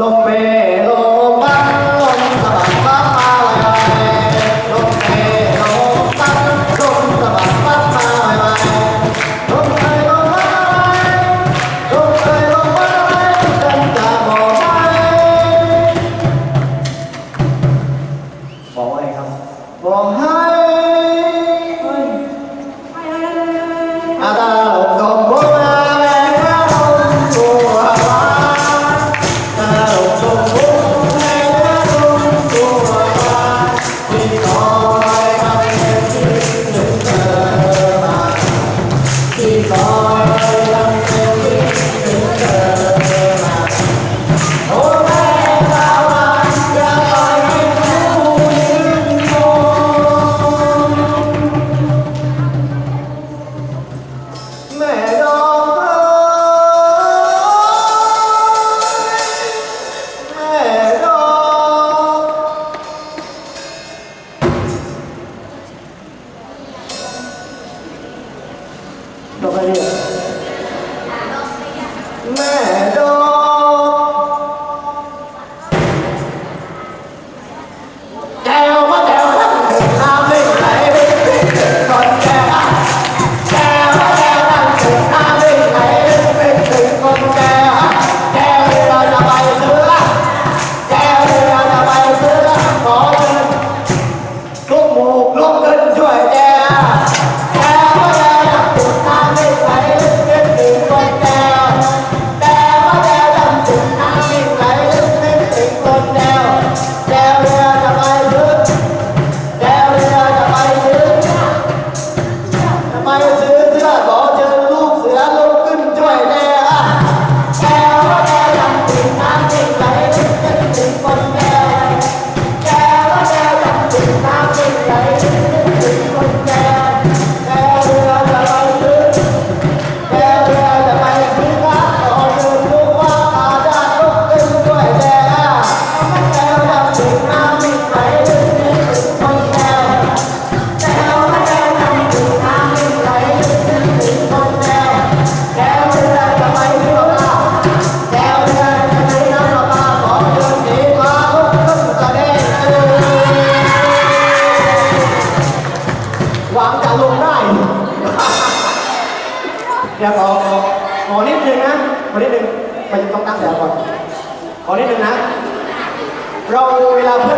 ลมเมลมพัดลมสะบัดพัดมาลอมาลมเมลมพัดลมสะบัดพัดมาลอมาลมไทยลมพัดลมไทยลมพัดฉันจะบอกไว้บอกไรครับบอกห้ Não é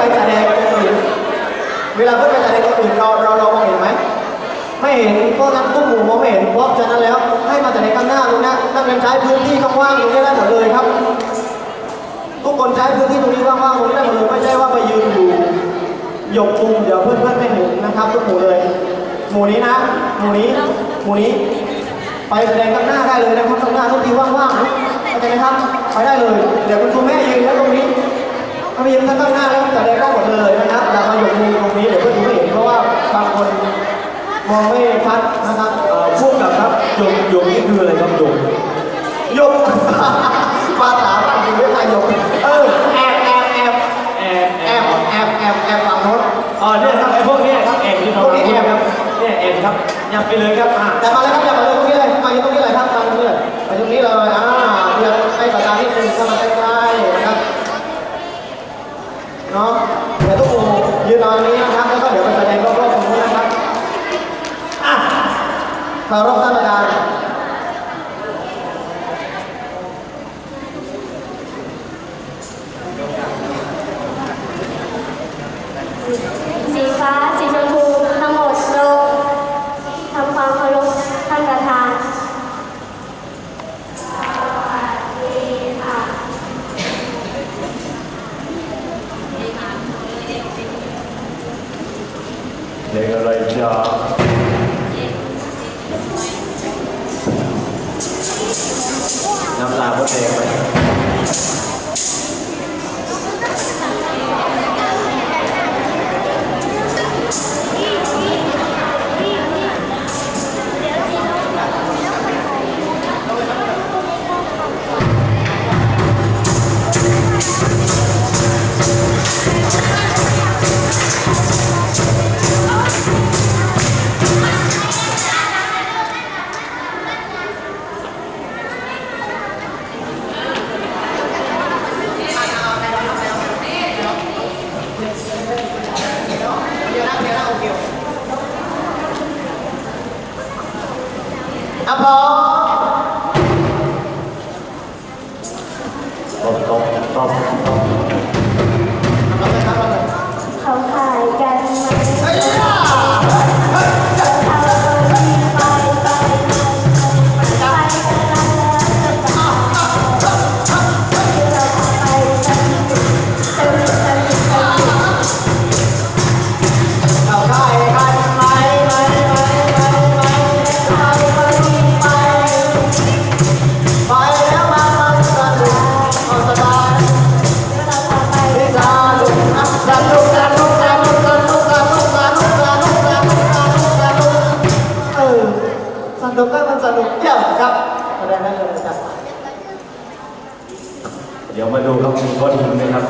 ไปแสดงคนอื่นเวลาเพื่อนไปแสดงคนอื่นเราเราเรามองเห็นไหมไม่เห็นเพราะนั้นทุกหมูมองไม่เห็นเพราะฉะนั้นแล้วให้มาแต่ในข้างหน้าตรงนี้นักเรียนใช้พื้นที่ว่างๆตรงนี้ได้หมดเลยครับ ทุกคนใช้พื้นที่ตรงนี้ว่างๆตรงนี้ได้หมดเลยไม่ใช่ว่าไปยืนอยู่หยกมุมเดี๋ยวเพื่อนๆไม่เห็นนะครับทุกหมูเลยหมูนี้นะหมูนี้หมูนี้ไปแสดงข้างหน้าได้เลยนะครับข้างหน้าทุกทีว่างๆเข้าใจไหมครับไปได้เลยเดี๋ยวคุณครูแม่ยืนแล้วตรงนี้ ถ้าไปยืนข้างหน้าแล้วแสดงได้หมดเลยนะครับอย่ามาหยกมุมตรงนี้เดี๋ยวเพื่อนๆไม่เห็นเพราะว่าบางคนมองไม่ชัดนะครับเอ่อพูดกับครับโยมโยมนี่คืออะไรครับโยมหยกภาษาบ้านคุณไม่ใช่หยกเออแอบแอบแอบแอบแอแอบบแอบแอบแอบฝั่งโน้นอ๋อเนี่ยครับไอ้พวกเนี้ยครับแอบที่น้องพวกนี้แอบครับเนี่ยแอบครับอย่าไปเลยครับอะอย่ามาเลยครับอย่ามาเลยตรงนี้เลยมาอยู่ตรงนี้เลยครับมาตรงนี้เลยมาตรงนี้เลยอ่าเดี๋ยวให้ประธานที่หนึ่งเข้ามาใกล้ๆนะครับ เนาะเดี๋ยวทุกคนยืนตอนนี้นะครับ แล้วก็เดี๋ยวไปแสดงรอบๆตรงนี้นะครับอะขอรอบท่านประธานสีฟ้ làm sao có tiền vậy? ดี๋ยวมาดูครับมีก้อนหินไหมครับ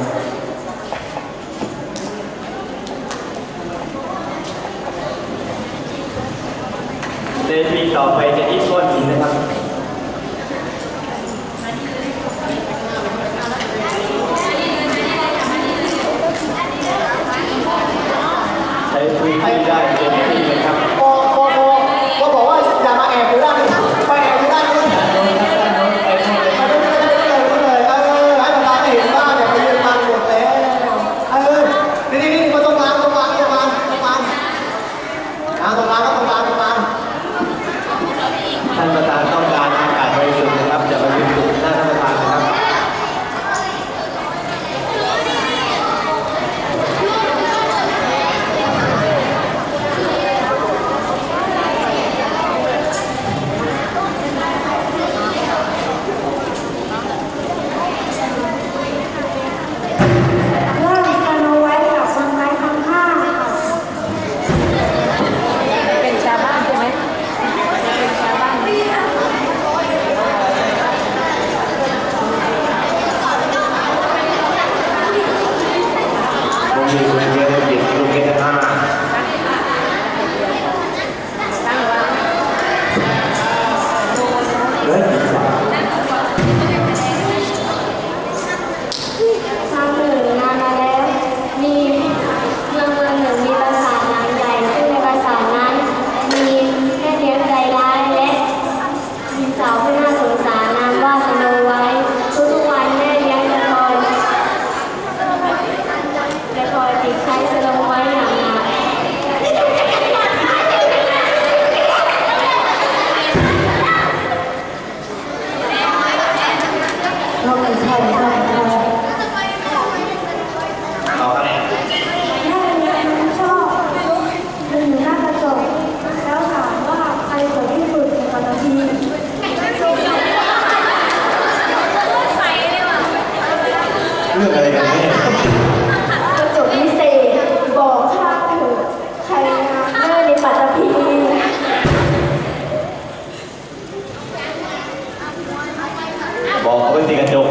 อกเขาไปตีกระจก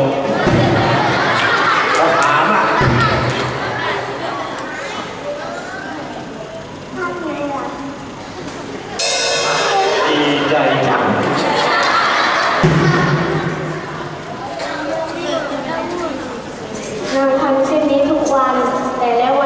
เรถามอะดีใจจังเราทำเช่นนี้ทุกวันแต่แล้ว